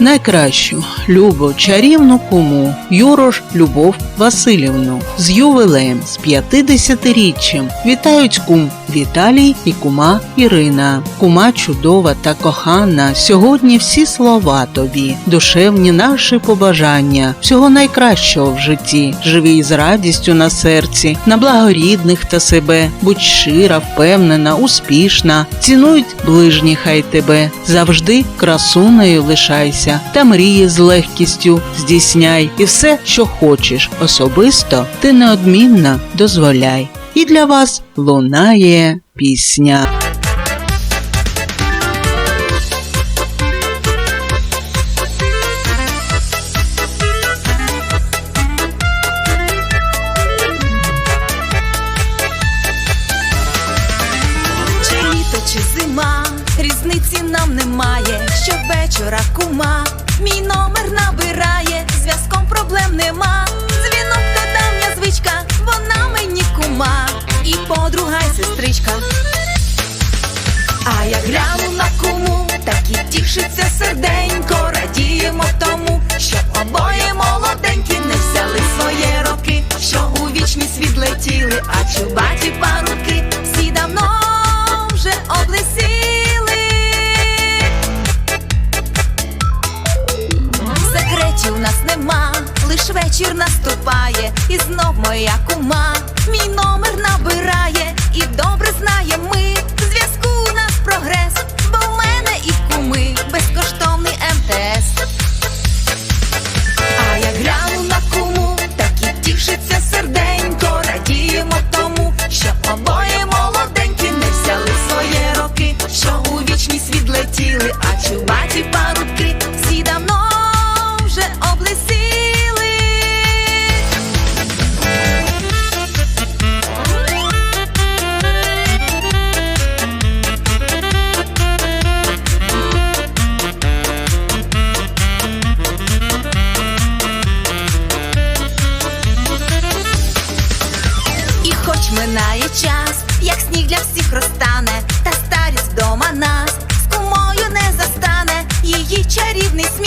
найкращу, любо чарівну куму Юрош Любов Васильівну. З ювілеєм з 50-річчям вітають кум Віталій і кума Ірина. Кума чудова та кохана. Сьогодні всі слова тобі, душевні наші побажання, всього найкращого в житті. Живій з радістю на серці, на благо рідних та себе. Будь щира, впевнена, успішна. Цінують ближні хай тебе. Завжди красунею лишайся та мрії з легкістю здійсняй. І все, що хочеш, особисто ти неодмінно дозволяй. І для вас лунає пісня. Чи літо, чи зима, різниці нам немає. Щовечора кума, мій номер набирає, зв'язком проблем нема. Дзвінок то давня звичка, тішиться серденько, радіємо тому, що обоє молоденькі не взяли своє роки, що у вічність відлетіли, а чубаті парубки всі давно вже облесіли. Секретів у нас нема, лиш вечір наступає, і знов моя кума, мій номер набирає, і добре знає ми, відлетіли, а чубаті парубки всі давно вже облесіли. І хоч минає час, як сніг для всіх розтане, та старість вдома нас з кумою